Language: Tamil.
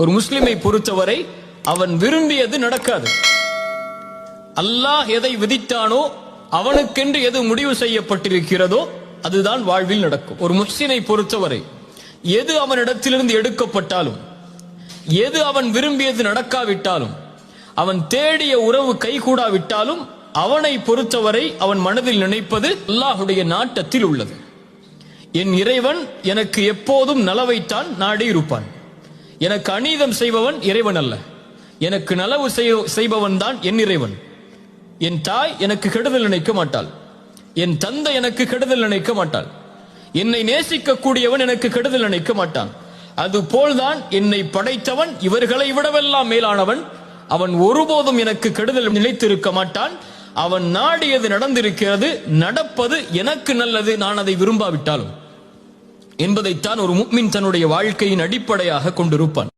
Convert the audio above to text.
ஒரு முஸ்லிமை பொறுத்தவரை அவன் விரும்பியது நடக்காது. அல்லாஹ் எதை விதித்தானோ அவனுக்கென்று எது முடிவு செய்யப்பட்டிருக்கிறதோ அதுதான் வாழ்வில் நடக்கும். ஒரு முஸ்லிமை பொறுத்தவரை எது அவனிடத்திலிருந்து எடுக்கப்பட்டாலும் எது அவன் விரும்பியது நடக்காவிட்டாலும் அவன் தேடிய உறவு கைகூடாவிட்டாலும் அவனை பொறுத்தவரை அவன் மனதில் நினைப்பது அல்லாஹுடைய நாட்டத்தில் உள்ளது. என் இறைவன் எனக்கு எப்போதும் நலவைத்தான் நாடி இருப்பான் எனக்கு அநீதம் செய்பவன் இறைவன் அல்ல. எனக்கு நலவு செய்பவன் தான் என் இறைவன். என் தாய் எனக்கு கெடுதல் நினைக்க மாட்டாள். என் தந்தை எனக்கு கெடுதல் நினைக்க மாட்டாள். என்னை நேசிக்க கூடியவன் எனக்கு கெடுதல் நினைக்க மாட்டான். அது போல்தான் என்னை படைத்தவன் இவர்களை விடவெல்லாம் மேலானவன். அவன் ஒருபோதும் எனக்கு கெடுதல் நினைத்திருக்க மாட்டான். அவன் நாடியது நடந்திருக்கிறது நடப்பது எனக்கு நல்லது நான் அதை விரும்பாவிட்டாலும். என்பதைத்தான் ஒரு முக்மின் தன்னுடைய வாழ்க்கையின் அடிப்படையாக கொண்டிருப்பான்.